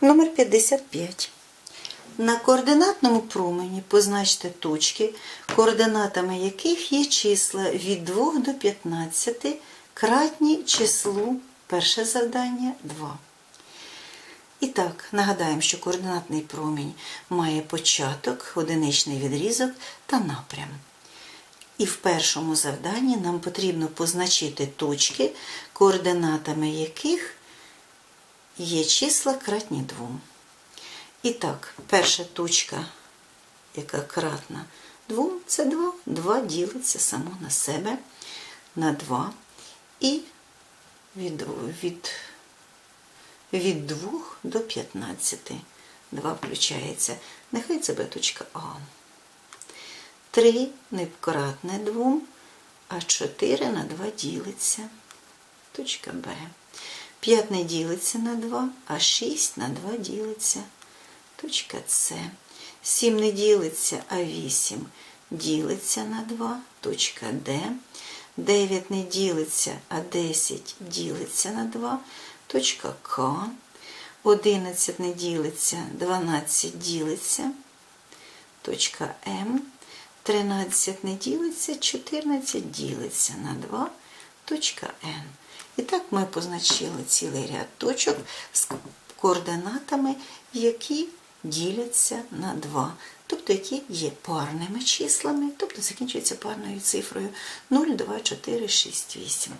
Номер 55. На координатному промені позначте точки, координатами яких є числа від 2 до 15, кратні числу перше завдання 2. І так, нагадаємо, що координатний промінь має початок, одиничний відрізок та напрям. І в першому завданні нам потрібно позначити точки, координатами яких є числа кратні 2. І так, перша точка, яка кратна 2, це 2. 2 ділиться само на себе на 2. І від, від, від 2 до 15. 2 включається. Нехай це точка А. 3 не кратне 2, а 4 на 2 ділиться. Точка Б. 5 не ділиться на 2, а 6 на 2 ділиться. Точка С. 7 не ділиться, а 8 ділиться на 2. Точка Д. 9 не ділиться, а 10 ділиться на 2. Точка К. 11 не ділиться, 12 ділиться. Точка М. 13 не ділиться, 14 ділиться на 2. Точка Н. І так ми позначили цілий ряд точок з координатами, які діляться на 2, тобто які є парними числами, тобто закінчуються парною цифрою 0, 2, 4, 6, 8.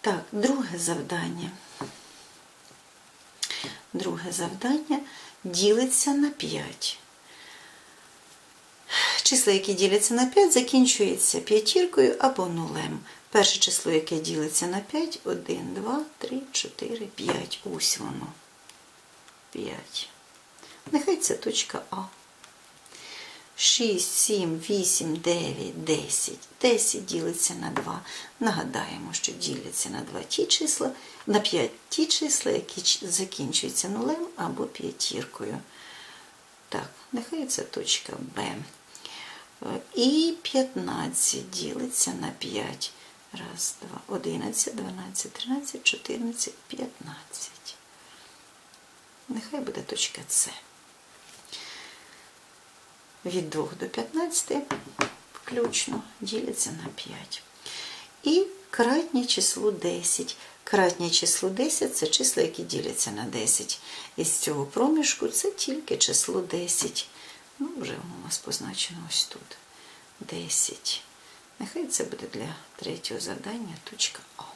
Так, друге завдання. Друге завдання ділиться на 5. Числа, які діляться на 5, закінчуються п'ятіркою або нулем. Перше число, яке ділиться на 5, 1, 2, 3, 4, 5. Ось воно. 5. Нехай це точка А. 6, 7, 8, 9, 10. 10 ділиться на 2. Нагадаємо, що діляться на 2 ті числа, на 5 ті числа, які закінчуються нулем або п'ятіркою. Так, нехай це точка Б. І 15 ділиться на 5. Раз, два, 11, 12, 13, 14, 15. Нехай буде точка С. Від 2 до 15 включно діляться на 5. І кратнє число 10. Кратнє число 10 це числа, які діляться на 10. Із цього проміжку це тільки число 10. Ну, вже воно у нас позначено ось тут. 10. Нехай це буде для третього завдання точка А.